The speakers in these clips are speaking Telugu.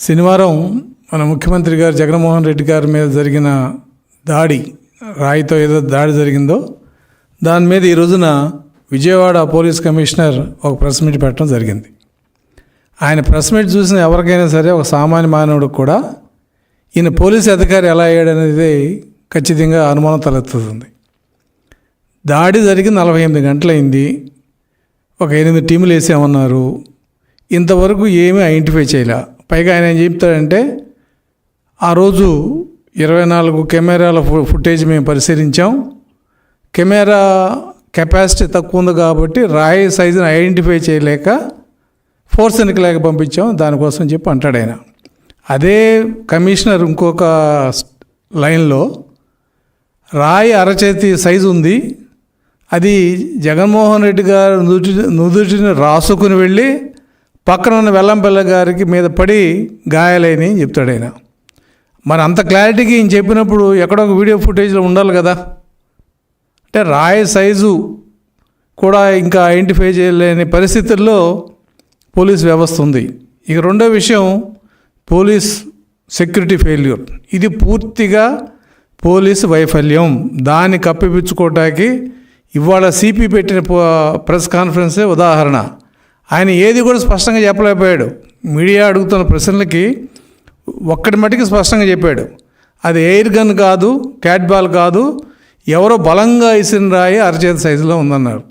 శనివారం మన ముఖ్యమంత్రి గారు జగన్మోహన్ రెడ్డి గారి మీద జరిగిన దాడి రాయితో ఏదో దాడి జరిగిందో దాని మీద ఈ రోజున విజయవాడ పోలీస్ కమిషనర్ ఒక ప్రెస్ మీట్ పెట్టడం జరిగింది. ఆయన ప్రెస్ మీట్ చూసిన ఎవరికైనా సరే ఒక సామాన్య మానవుడికి కూడా ఈయన పోలీస్ అధికారి ఎలా అయ్యాడనేది ఖచ్చితంగా అనుమానం తలెత్తుతుంది. దాడి జరిగి నలభై ఎనిమిది గంటలైంది. ఒక ఎనిమిది టీములు వేసామన్నారు. ఇంతవరకు ఏమీ ఐడెంటిఫై చేయలే. పైగా ఆయన ఏం చెప్తాడంటే ఆ రోజు ఇరవై నాలుగు కెమెరాల ఫు- ఫుటేజ్ మేము పరిశీలించాం. కెమెరా కెపాసిటీ తక్కువ ఉంది కాబట్టి రాయి సైజుని ఐడెంటిఫై చేయలేక ఫోర్స్ ఎన్నికలేక పంపించాం. దానికోసం చెప్పి అంటాడు ఆయన. అదే కమిషనర్ ఇంకొక లైన్లో రాయి అరచేతి సైజు ఉంది. అది జగన్మోహన్ రెడ్డి గారు నుదుటి నుదుటిని రాసుకుని వెళ్ళి పక్కన ఉన్న వెల్లంపల్లి గారికి మీద పడి గాయాలైనవి అని చెప్తాడు ఆయన. మరి అంత క్లారిటీకి ఈయన చెప్పినప్పుడు ఎక్కడో ఒక వీడియో ఫుటేజ్లో ఉండాలి కదా. అంటే రాయి సైజు కూడా ఇంకా ఐడెంటిఫై చేయలేని పరిస్థితుల్లో పోలీస్ వ్యవస్థ ఉంది. ఇక రెండో విషయం పోలీస్ సెక్యూరిటీ ఫెయిల్యూర్. ఇది పూర్తిగా పోలీసు వైఫల్యం. దాన్ని కప్పిపుచ్చుకోవటానికి ఇవాళ సిపి పెట్టిన ప్రెస్ కాన్ఫరెన్సే ఉదాహరణ. ఆయన ఏది కూడా స్పష్టంగా చెప్పలేకపోయాడు. మీడియా అడుగుతున్న ప్రశ్నలకి ఒక్కటి మటుకు స్పష్టంగా చెప్పాడు. అది ఎయిర్ గన్ కాదు క్యాట్ బాల్ కాదు ఎవరో బలంగా ఇసిన రాయి అరచేత సైజులో ఉందన్నారు.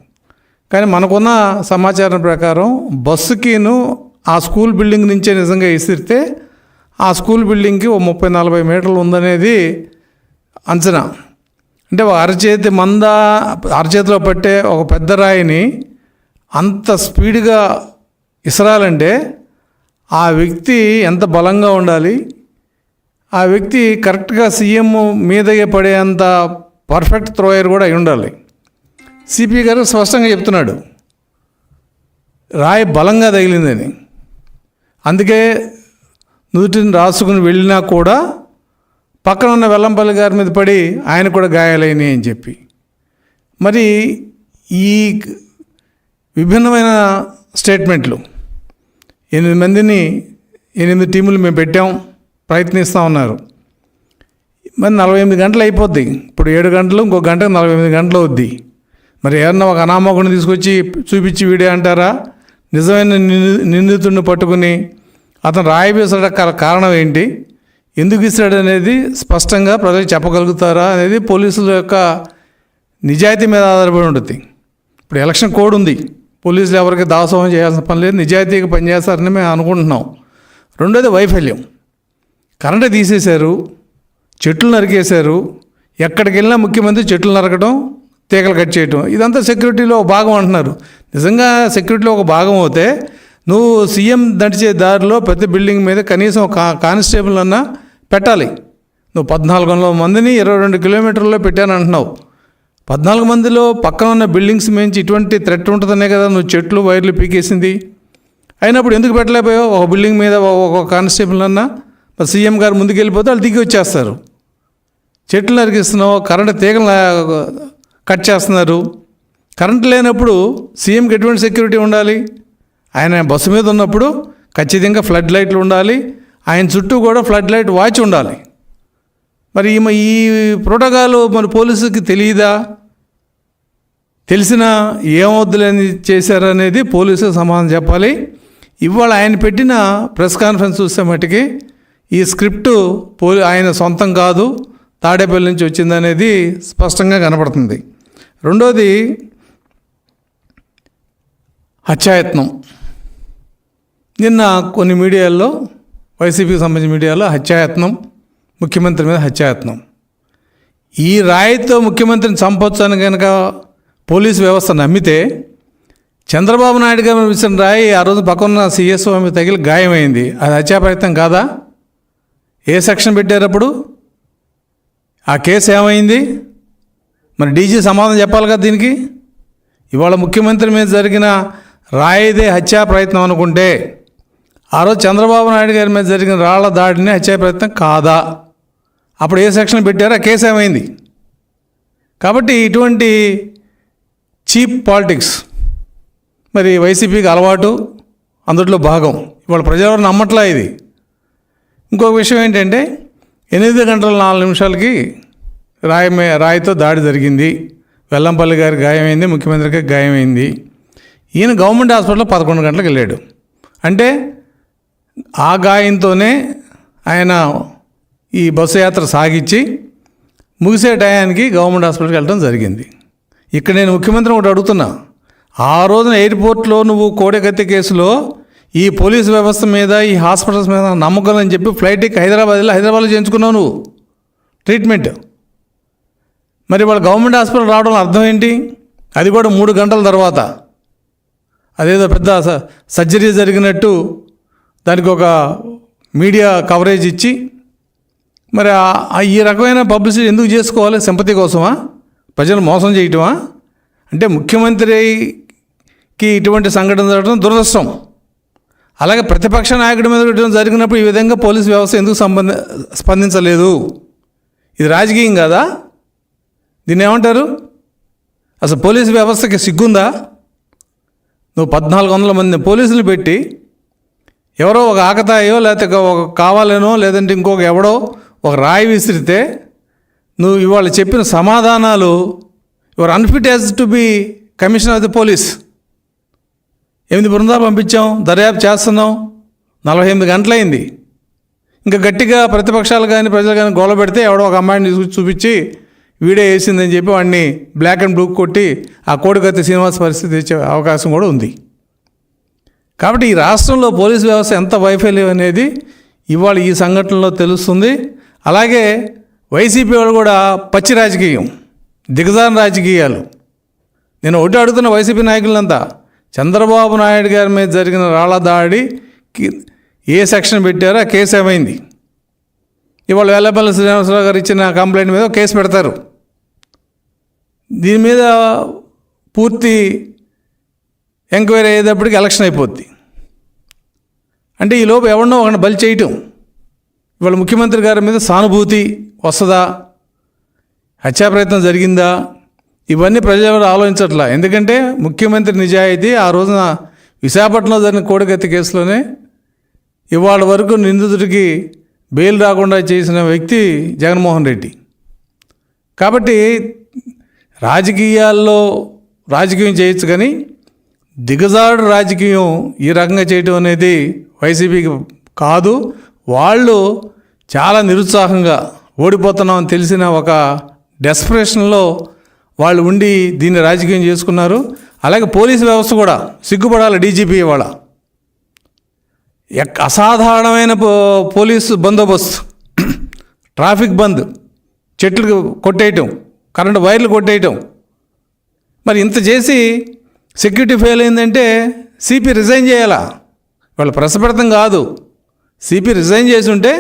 కానీ మనకున్న సమాచారం ప్రకారం బస్సుకిను ఆ స్కూల్ బిల్డింగ్ నుంచే నిజంగా ఇసిరితే ఆ స్కూల్ బిల్డింగ్కి ఓ ముప్పై నలభై మీటర్లు ఉందనేది అంచనా. అంటే ఒక అరచేతి మంద అరచేతిలో పట్టే ఒక పెద్ద రాయిని అంత స్పీడ్గా ఇసరాలంటే ఆ వ్యక్తి ఎంత బలంగా ఉండాలి? ఆ వ్యక్తి కరెక్ట్గా సీఎం మీదగే పడేంత పర్ఫెక్ట్ త్రోయర్ కూడా అయి ఉండాలి. సిపి గారు స్పష్టంగా చెప్తున్నాడు. రాయి బలంగా తగిలిందని. అందుకే నుదుటిని రాసుకుని వెళ్ళినా కూడా పక్కన ఉన్న వెల్లంపల్లి గారి మీద పడి ఆయన కూడా గాయాలైనాయి అని చెప్పి. మరి ఈ విభిన్నమైన స్టేట్మెంట్లు. ఎనిమిది మందిని ఎనిమిది టీములు మేము పెట్టాం ప్రయత్నిస్తూ ఉన్నారు. మరి నలభై ఎనిమిది గంటలు అయిపోద్ది. ఇప్పుడు ఏడు గంటలు ఇంకో గంటకు నలభై ఎనిమిది గంటలు అవుద్ది. మరి ఏమన్నా ఒక అనామకుని తీసుకొచ్చి చూపించి వీడియో అంటారా? నిజమైన నింది- నిందితుడిని పట్టుకుని అతను రాయి కారణం ఏంటి? ఎందుకు ఇస్తాడు అనేది స్పష్టంగా ప్రజలు చెప్పగలుగుతారా అనేది పోలీసుల యొక్క నిజాయితీ మీద ఆధారపడి ఉంటుంది. ఇప్పుడు ఎలక్షన్ కోడ్ ఉంది. పోలీసులు ఎవరికి దాసోహం చేయాల్సిన పని లేదు. నిజాయితీగా పనిచేస్తారని మేము అనుకుంటున్నాం. రెండోది వైఫల్యం. కరెంటు తీసేశారు చెట్లు నరికేశారు ఎక్కడికి వెళ్ళినా ముఖ్యమంత్రి చెట్లు నరకడం తీగలు కట్ చేయటం ఇదంతా సెక్యూరిటీలో ఒక భాగం అంటున్నారు. నిజంగా సెక్యూరిటీలో ఒక భాగం అవుతే నువ్వు సీఎం నడిచే దారిలో ప్రతి బిల్డింగ్ మీద కనీసం కా- కానిస్టేబుల్ అన్నా పెట్టాలి. నువ్వు పద్నాలుగు వందల మందిని ఇరవై రెండు కిలోమీటర్లో పెట్టాను అంటున్నావు పద్నాలుగు మందిలో పక్కన ఉన్న బిల్డింగ్స్ మించి ఇటువంటి థ్రెట్ ఉంటుందనే కదా నువ్వు చెట్లు వైర్లు పీకేసింది. అయినప్పుడు ఎందుకు పెట్టలేకపోయావు? ఒక బిల్డింగ్ మీద ఒక- కానిస్టేబుల్ అన్నా మరి సీఎం గారు ముందుకెళ్ళిపోతే వాళ్ళు దిగి వచ్చేస్తారు. చెట్లు నరికిస్తున్నావు కరెంట్ తీగలు కట్ చేస్తున్నారు. కరెంట్ లేనప్పుడు సీఎంకి ఎటువంటి సెక్యూరిటీ ఉండాలి? ఆయన బస్సు మీద ఉన్నప్పుడు ఖచ్చితంగా ఫ్లడ్ లైట్లు ఉండాలి. ఆయన చుట్టూ కూడా ఫ్లడ్ లైట్ వాచ్ ఉండాలి. మరి ఈమె ఈ ప్రోటోకాల్ మరి పోలీసుకి తెలియదా తెలిసినా ఏమవుద్దులని చేశారనేది పోలీసు సమాధానం చెప్పాలి. ఇవాళ ఆయన పెట్టిన ప్రెస్ కాన్ఫరెన్స్ చూస్తే మటుకి ఈ స్క్రిప్ట్ పోలీ ఆయన సొంతం కాదు తాడేపల్లి నుంచి వచ్చిందనేది స్పష్టంగా కనపడుతుంది. రెండోది హత్యాయత్నం. నిన్న కొన్ని మీడియాల్లో వైసీపీకి సంబంధించిన మీడియాలో హత్యాయత్నం. ముఖ్యమంత్రి మీద హత్యాయత్నం ఈ రాయితో ముఖ్యమంత్రిని చంపొచ్చు అని కనుక పోలీసు వ్యవస్థ నమ్మితే చంద్రబాబు నాయుడు గారు విసిన రాయి ఆ రోజు పక్కన సీఎస్ స్వామి తగిలి గాయమైంది. అది హత్యా ప్రయత్నం కాదా? ఏ సెక్షన్ పెట్టారప్పుడు ఆ కేసు ఏమైంది? మరి డీజీ సమాధానం చెప్పాలి కదా దీనికి? ఇవాళ ముఖ్యమంత్రి మీద జరిగిన రాయిదే హత్యా ప్రయత్నం అనుకుంటే ఆ రోజు చంద్రబాబు నాయుడు గారి మీద జరిగిన రాళ్ళ దాడిని హత్యా ప్రయత్నం కాదా? అప్పుడు ఏ సెక్షన్ పెట్టారో ఆ కేసు ఏమైంది? కాబట్టి ఇటువంటి చీప్ పాలిటిక్స్ మరి వైసీపీకి అలవాటు అందులో భాగం. ఇవాళ ప్రజలు నమ్మట్లా ఇది? ఇంకొక విషయం ఏంటంటే ఎనిమిది గంటల నాలుగు నిమిషాలకి రాయి రాయితో దాడి జరిగింది. వెల్లంపల్లి గారి గాయమైంది ముఖ్యమంత్రికి గాయమైంది. ఈయన గవర్నమెంట్ హాస్పిటల్లో పదకొండు గంటలకు వెళ్ళాడు. అంటే ఆ గాయంతోనే ఆయన ఈ బస్సు యాత్ర సాగించి ముగిసే టయానికి గవర్నమెంట్ హాస్పిటల్కి వెళ్ళడం జరిగింది. ఇక్కడ నేను ముఖ్యమంత్రిని ఒకటి అడుగుతున్నా. ఆ రోజున ఎయిర్పోర్ట్లో నువ్వు కోడెకత్తి కేసులో ఈ పోలీస్ వ్యవస్థ మీద ఈ హాస్పిటల్స్ మీద నమ్మకం అని చెప్పి ఫ్లైట్ ఎక్కి హైదరాబాద్లో హైదరాబాద్లో చేయించుకున్నావు నువ్వు. ట్రీట్మెంట్. మరి వాళ్ళ గవర్నమెంట్ హాస్పిటల్ రావడం అర్థం ఏంటి? అది కూడా మూడు గంటల తర్వాత. అదేదో పెద్ద సర్జరీ జరిగినట్టు దానికి ఒక మీడియా కవరేజ్ ఇచ్చి మరి ఈ రకమైన పబ్లిసిటీ ఎందుకు చేసుకోవాలి? సింపతి కోసమా? ప్రజలు మోసం చేయటమా? అంటే ముఖ్యమంత్రికి ఇటువంటి సంఘటన జరగడం దురదృష్టం. అలాగే ప్రతిపక్ష నాయకుడి మీద ఇటువంటి జరిగినప్పుడు ఈ విధంగా పోలీస్ వ్యవస్థ ఎందుకు సంబంధ స్పందించలేదు? ఇది రాజకీయం కాదా? దీన్ని ఏమంటారు? అసలు పోలీసు వ్యవస్థకి సిగ్గుందా? నువ్వు పద్నాలుగు వందల మంది పోలీసులు పెట్టి ఎవరో ఒక ఆకతాయో లేకపోతే ఒక కావాలనో లేదంటే ఇంకొక ఎవడో ఒక రాయి విసిరితే నువ్వు ఇవాళ చెప్పిన సమాధానాలు your unfit as to be commissioner of the police ఎనిమిది బృందాలు పంపించాం దర్యాప్తు చేస్తున్నాం. నలభై ఎనిమిది గంటలైంది. ఇంకా గట్టిగా ప్రతిపక్షాలు కానీ ప్రజలు కానీ గోల పెడితే ఎవడో ఒక అమ్మాయిని తీసుకొచ్చి చూపించి వీడియో వేసిందని చెప్పి వాడిని బ్లాక్ అండ్ బ్లూ కొట్టి ఆ కోడికత్తి శ్రీనివాస పరిస్థితి తెచ్చే అవకాశం కూడా ఉంది. కాబట్టి ఈ రాష్ట్రంలో పోలీస్ వ్యవస్థ ఎంత వైఫల్యం అనేది ఇవాళ ఈ సంఘటనలో తెలుస్తుంది. అలాగే వైసీపీ వాళ్ళు కూడా పచ్చి రాజకీయం దిగజాన రాజకీయాలు. నేను ఒకటి అడుగుతున్న వైసీపీ నాయకులంతా చంద్రబాబు నాయుడు గారి మీద జరిగిన రాళ్ళ దాడికి ఏ సెక్షన్ పెట్టారో ఆ కేసు ఏమైంది? ఇవాళ వెల్లపల్లి శ్రీనివాసరావు గారు ఇచ్చిన కంప్లైంట్ మీద కేసు పెడతారు. దీని మీద పూర్తి ఎంక్వైరీ అయ్యేటప్పటికి ఎలక్షన్ అయిపోద్ది. అంటే ఈ లోపు ఎవరినో ఒకరిని బలి చేయటం. ఇవాళ ముఖ్యమంత్రి గారి మీద సానుభూతి వస్తుందా? హత్యా ప్రయత్నం జరిగిందా? ఇవన్నీ ప్రజలు ఆలోచించట్లా? ఎందుకంటే ముఖ్యమంత్రి నిజాయితీ ఆ రోజున విశాఖపట్నంలో జరిగిన కోడిగత్తి కేసులోనే ఇవాళ వరకు నిందితుడికి బెయిల్ రాకుండా చేసిన వ్యక్తి జగన్మోహన్ రెడ్డి. కాబట్టి రాజకీయాల్లో రాజకీయం చేయొచ్చు కానీ దిగజాడు రాజకీయం ఈ రకంగా చేయటం అనేది వైసీపీకి కాదు. వాళ్ళు చాలా నిరుత్సాహంగా ఓడిపోతున్నామని తెలిసిన ఒక డెస్పరేషన్లో వాళ్ళు ఉండి దీన్ని రాజకీయం చేసుకున్నారు. అలాగే పోలీసు వ్యవస్థ కూడా సిగ్గుపడాలి డీజీపీ వాళ్ళ అసాధారణమైన పో- పోలీసు బందోబస్తు. ట్రాఫిక్ బంద్. చెట్లు కొట్టేయటం. కరెంటు వైర్లు కొట్టేయటం. మరి ఇంత చేసి సెక్యూరిటీ ఫెయిల్ అయిందంటే సిపి రిజైన్ చేయాలా? వాళ్ళు ప్రశ్నపెడతాం కాదు. సిపి రిజైన్ చేసి ఉంటే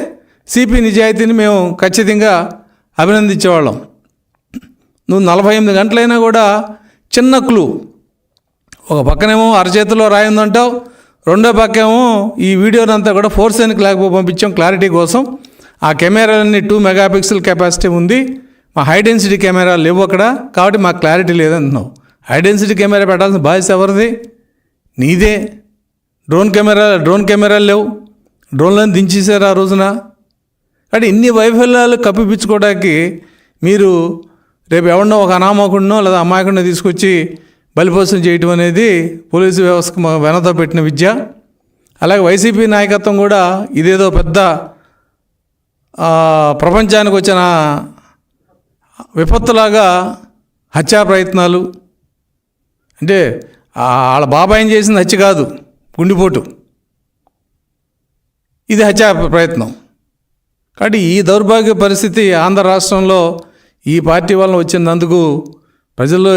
సిపి నిజాయితీని మేము ఖచ్చితంగా అభినందించేవాళ్ళం. నువ్వు నలభై ఎనిమిది గంటలైనా కూడా చిన్న క్లూ. ఒక పక్కనేమో అరచేతిలో రాయిందంటావు రెండో పక్కేమో ఈ వీడియోనంతా కూడా ఫోర్ సెన్కి లేకపోతే పంపించాం క్లారిటీ కోసం. ఆ కెమెరాలన్నీ టూ మెగాపిక్సెల్ కెపాసిటీ ఉంది. మా హై డెన్సిటీ కెమెరాలు లేవు అక్కడ కాబట్టి మాకు క్లారిటీ లేదంటున్నావు. హై డెన్సిటీ కెమెరా పెట్టాల్సిన బాధ్యత ఎవరిది? నీదే. డ్రోన్ కెమెరా డ్రోన్ కెమెరాలు లేవు. డ్రోన్లను దించేశారు ఆ రోజున. అంటే ఇన్ని వైఫల్యాలు కప్పిపించుకోవడానికి మీరు రేపు ఎవరినో ఒక అనామకుడినో లేదా అమాయకుడినో తీసుకొచ్చి బలిపోసం చేయటం అనేది పోలీసు వ్యవస్థకు మా వెనతో పెట్టిన విద్య. అలాగే వైసీపీ నాయకత్వం కూడా ఇదేదో పెద్ద ప్రపంచానికి వచ్చిన విపత్తులాగా హత్యా ప్రయత్నాలు. అంటే వాళ్ళ బాబాయిని చేసింది? హత్య కాదు. గుండిపోటు. ఇది హత్యా ప్రయత్నం. కాబట్టి ఈ దౌర్భాగ్య పరిస్థితి ఆంధ్ర రాష్ట్రంలో ఈ పార్టీ వలన వచ్చినందుకు ప్రజల్లో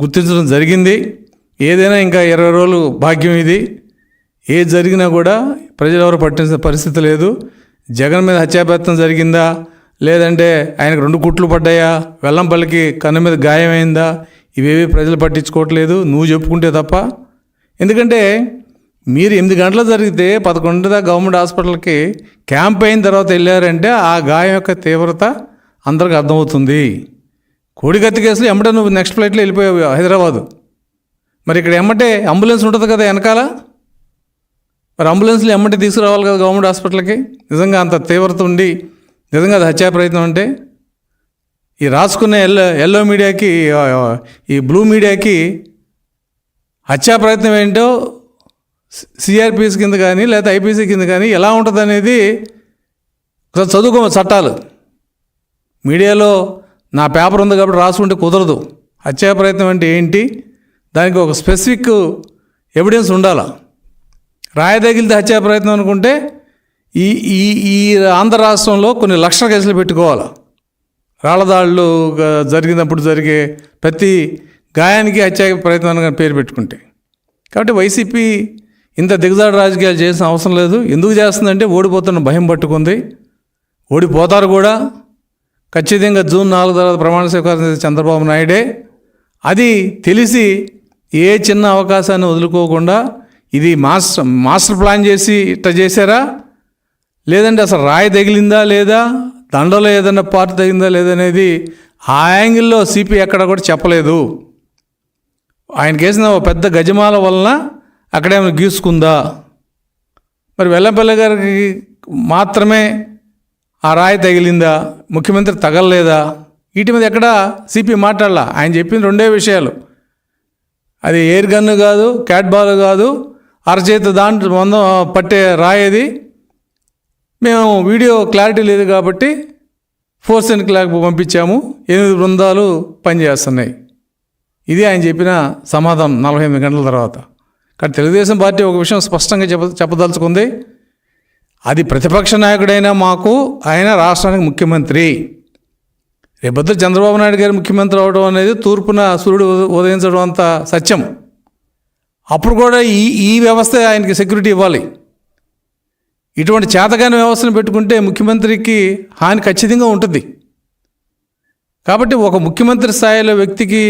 గుర్తించడం జరిగింది. ఏదైనా ఇంకా ఇరవై రోజులు భాగ్యం ఇది. ఏది జరిగినా కూడా ప్రజలు ఎవరు పట్టించిన పరిస్థితి లేదు. జగన్ మీద హత్యాప్రయత్నం జరిగిందా? లేదంటే ఆయనకు రెండు కుట్లు పడ్డాయా? వెల్లంపల్లికి కన్ను మీద గాయమైందా? ఇవేవి ప్రజలు పట్టించుకోవట్లేదు. నువ్వు చెప్పుకుంటే తప్ప. ఎందుకంటే మీరు ఎనిమిది గంటలు జరిగితే పదకొండు దాకా గవర్నమెంట్ హాస్పిటల్కి క్యాంప్ అయిన తర్వాత వెళ్ళారంటే ఆ గాయం యొక్క తీవ్రత అందరికి అర్థమవుతుంది కోడిగత్తి కేసులో ఎమ్మటే నువ్వు నెక్స్ట్ ఫ్లైట్లో వెళ్ళిపోయావు హైదరాబాదు మరి ఇక్కడ ఎమ్మటే అంబులెన్స్ ఉంటుంది కదా వెనకాల మరి అంబులెన్స్లు ఎమ్మటే తీసుకురావాలి కదా గవర్నమెంట్ హాస్పిటల్కి నిజంగా అంత తీవ్రత ఉండి నిజంగా అది హత్యా ప్రయత్నం అంటే ఈ రాసుకున్న ఎల్లో ఎల్లో మీడియాకి ఈ బ్లూ మీడియాకి హత్యా ప్రయత్నం ఏంటో సిఆర్పిఎస్ కింద కానీ లేకపోతే ఐపీసీ కింద కానీ ఎలా ఉంటుంది అనేది చదువుకో చట్టాలు. మీడియాలో నా పేపర్ ఉంది కాబట్టి రాసుకుంటే కుదరదు. హత్యా ప్రయత్నం అంటే ఏంటి? దానికి ఒక స్పెసిఫిక్ ఎవిడెన్స్ ఉండాలా? రాయదగిలితే హత్యా ప్రయత్నం అనుకుంటే ఈ ఈ ఈ ఆంధ్ర రాష్ట్రంలో కొన్ని లక్షల కేసులు పెట్టుకోవాలి? రాళ్ళదాళ్ళు జరిగినప్పుడు జరిగే ప్రతి గాయానికి హత్యా ప్రయత్నం పేరు పెట్టుకుంటే. కాబట్టి వైసీపీ ఇంత దిగజాడు రాజకీయాలు చేసిన అవసరం లేదు. ఎందుకు చేస్తుందంటే ఓడిపోతున్న భయం పట్టుకుంది. ఓడిపోతారు కూడా. ఖచ్చితంగా జూన్ నాలుగు తర్వాత ప్రమాణ స్వీకారం చేసే చంద్రబాబు నాయుడే. అది తెలిసి ఏ చిన్న అవకాశాన్ని వదులుకోకుండా ఇది మాస్టర్ మాస్టర్ ప్లాన్ చేసి ఇట్లా చేశారా? లేదంటే అసలు రాయి తగిలిందా లేదా? దండలో ఏదైనా పార్ట్ తగిలిందా లేదనేది ఆ యాంగిల్లో సిపి ఎక్కడ కూడా చెప్పలేదు. ఆయనకేసిన ఒక పెద్ద గజమాల వలన అక్కడేమైనా గీసుకుందా. మరి వెల్లంపల్లి గారికి మాత్రమే ఆ రాయి తగిలిందా? ముఖ్యమంత్రి తగలలేదా? వీటి మీద ఎక్కడ సిపి మాట్లాడాల? ఆయన చెప్పింది రెండే విషయాలు. అది ఎయిర్ గన్ను కాదు క్యాట్ బాల్ కాదు అరచేత దాంట్లో మందం పట్టే రాయేది మేము వీడియో క్లారిటీ లేదు కాబట్టి ఫోర్స్ అండ్ క్లాక్ పంపించాము. ఎనిమిది బృందాలు పనిచేస్తున్నాయి. ఇది ఆయన చెప్పిన సమాధానం నలభై ఎనిమిది గంటల తర్వాత. కానీ తెలుగుదేశం పార్టీ ఒక విషయం స్పష్టంగా చెప్ప చెప్పదలుచుకుంది. అది ప్రతిపక్ష నాయకుడైనా మాకు ఆయన రాష్ట్రానికి ముఖ్యమంత్రి. రేపొద్దు చంద్రబాబు నాయుడు గారు ముఖ్యమంత్రి అవడం అనేది తూర్పున సూర్యుడు ఉదయించడం అంత సత్యం. అప్పుడు కూడా ఈ ఈ వ్యవస్థ ఆయనకి సెక్యూరిటీ ఇవ్వాలి. ఇటువంటి చేతగాని వ్యవస్థను పెట్టుకుంటే ముఖ్యమంత్రికి హాని ఖచ్చితంగా ఉంటుంది. కాబట్టి ఒక ముఖ్యమంత్రి స్థాయిలో వ్యక్తికి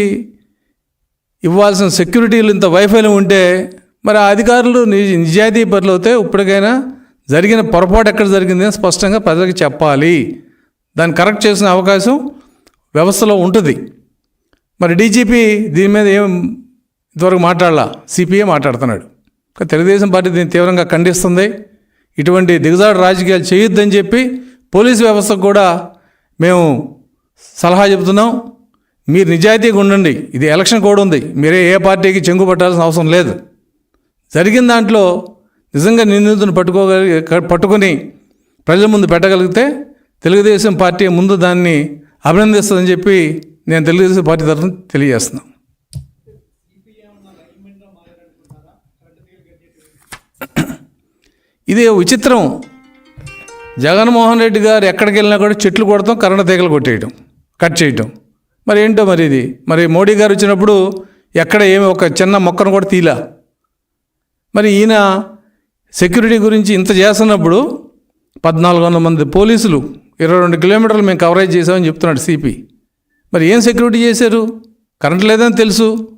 ఇవ్వాల్సిన సెక్యూరిటీలు ఇంత వైఫల్యం ఉంటే మరి ఆ అధికారులు నిజ నిజాయితీ పనులు అవుతే ఇప్పటికైనా జరిగిన పొరపాటు ఎక్కడ జరిగింది అని స్పష్టంగా ప్రజలకు చెప్పాలి. దాన్ని కరెక్ట్ చేసిన అవకాశం వ్యవస్థలో ఉంటుంది. మరి డీజీపీ దీని మీద ఏం ఇంతవరకు మాట్లాడాల? సిపిఏ మాట్లాడుతున్నాడు. తెలుగుదేశం పార్టీ దీన్ని తీవ్రంగా ఖండిస్తుంది. ఇటువంటి దిగజాడు రాజకీయాలు చేయొద్దని చెప్పి పోలీసు వ్యవస్థకు కూడా మేము సలహా చెబుతున్నాం. మీరు నిజాయితీగా ఉండండి. ఇది ఎలక్షన్ కోడ్ ఉంది. మీరే ఏ పార్టీకి చెంగు పట్టాల్సిన అవసరం లేదు. జరిగిన దాంట్లో నిజంగా నిందితుని పట్టుకోగలిగి పట్టుకొని ప్రజల ముందు పెట్టగలిగితే తెలుగుదేశం పార్టీ ముందు దాన్ని అభినందిస్తుందని చెప్పి నేను తెలుగుదేశం పార్టీ తరఫున తెలియజేస్తున్నాను. ఇది విచిత్రం. జగన్మోహన్ రెడ్డి గారు ఎక్కడికి వెళ్ళినా కూడా చెట్లు కొడతాం కరెంట్ తీగలు కొట్టేయడం కట్ చేయటం. మరి ఏంటో మరి ఇది? మరి మోడీ గారు వచ్చినప్పుడు ఎక్కడ ఏమి ఒక చిన్న మొక్కను కూడా తీలా? మరి ఈయన సెక్యూరిటీ గురించి ఇంత చేస్తున్నప్పుడు పద్నాలుగు వందల మంది పోలీసులు ఇరవై రెండు కిలోమీటర్లు మేము కవరేజ్ చేసామని చెప్తున్నాడు సిపి మరి ఏం సెక్యూరిటీ చేశారు? కరెంట్ లేదని తెలుసు.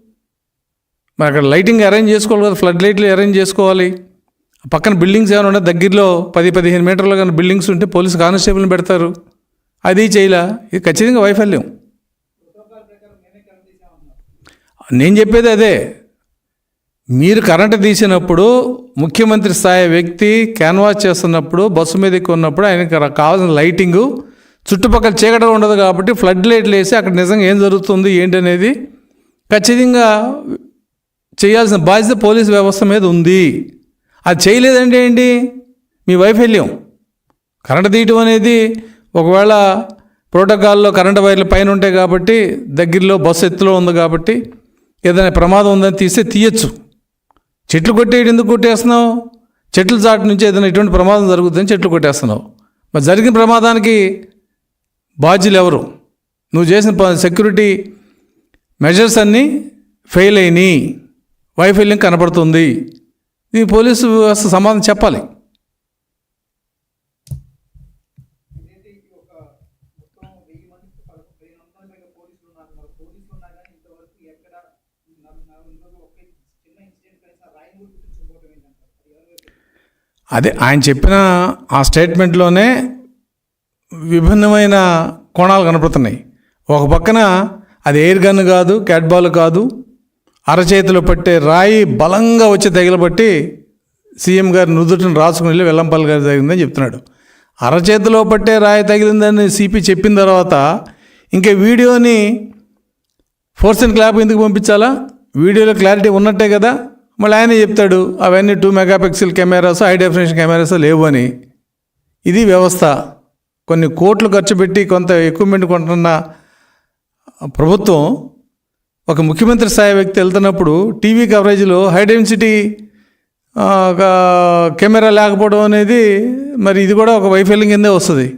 మరి అక్కడ లైటింగ్ అరేంజ్ చేసుకోవాలి కదా ఫ్లడ్ లైట్లు అరేంజ్ చేసుకోవాలి. పక్కన బిల్డింగ్స్ ఏమైనా ఉంటే దగ్గరలో పది పదిహేను మీటర్లు కానీ బిల్డింగ్స్ ఉంటే పోలీసు కానిస్టేబుల్ని పెడతారు. అది చేయలా? ఇది ఖచ్చితంగా వైఫల్యం. నేను చెప్పేది అదే. మీరు కరెంటు తీసినప్పుడు ముఖ్యమంత్రి స్థాయి వ్యక్తి క్యాన్వాస్ చేస్తున్నప్పుడు బస్సు మీద ఎక్కున్నప్పుడు ఆయనకి కావాల్సిన లైటింగు చుట్టుపక్కల చీకట ఉండదు కాబట్టి ఫ్లడ్ లైట్లు వేసి అక్కడ నిజంగా ఏం జరుగుతుంది ఏంటి అనేది ఖచ్చితంగా చేయాల్సిన బాధ్యత పోలీస్ వ్యవస్థ మీద ఉంది. అది చేయలేదంటే ఏంటి? మీ వైఫల్యం. కరెంట్ తీయటం అనేది ఒకవేళ ప్రోటోకాల్లో కరెంట్ వైర్లు పైన ఉంటాయి కాబట్టి దగ్గరలో బస్సు ఎత్తులో ఉంది కాబట్టి ఏదైనా ప్రమాదం ఉందని తీస్తే తీయచ్చు. చెట్లు కొట్టేయడం ఎందుకు కొట్టేస్తున్నావు? చెట్ల చాటు నుంచి ఏదైనా ఎటువంటి ప్రమాదం జరుగుతుందని చెట్లు కొట్టేస్తున్నావు. మరి జరిగిన ప్రమాదానికి బాధ్యులు ఎవరు? నువ్వు చేసిన సెక్యూరిటీ మెజర్స్ అన్నీ ఫెయిల్ అయినాయి. వైఫల్యం కనపడుతుంది. ఈ పోలీసు వ్యవస్థ సమాధానం చెప్పాలి. అదే ఆయన చెప్పిన ఆ స్టేట్మెంట్లోనే విభిన్నమైన కోణాలు కనపడుతున్నాయి. ఒక పక్కన అది ఎయిర్ గన్ కాదు క్యాట్ బాల్ కాదు అరచేతిలో పట్టే రాయి బలంగా వచ్చి తగిలబట్టి సీఎం గారి నుదుటిని రాసుకుని వెళ్ళి వెల్లంపల్లి గారి జరిగిందని చెప్తున్నాడు. అరచేతిలో పట్టే రాయి తగిలిందని సిపి చెప్పిన తర్వాత ఇంకా వీడియోని ఫోర్స్ అండ్ క్లాప్ ఎందుకు పంపించాలా? వీడియోలో క్లారిటీ ఉన్నట్టే కదా? మళ్ళీ ఆయన చెప్తాడు అవన్నీ two megapixel cameras high definition cameras లేవు అని. ఇది వ్యవస్థ. కొన్ని కోట్లు ఖర్చు పెట్టి కొంత ఎక్విప్మెంట్ కొంటున్న ప్రభుత్వం ఒక ముఖ్యమంత్రి స్థాయి వ్యక్తి వెళ్తున్నప్పుడు టీవీ కవరేజ్లో హై డెన్సిటీ ఒక కెమెరా లేకపోవడం అనేది మరి ఇది కూడా ఒక వైఫల్యం కిందే వస్తుంది.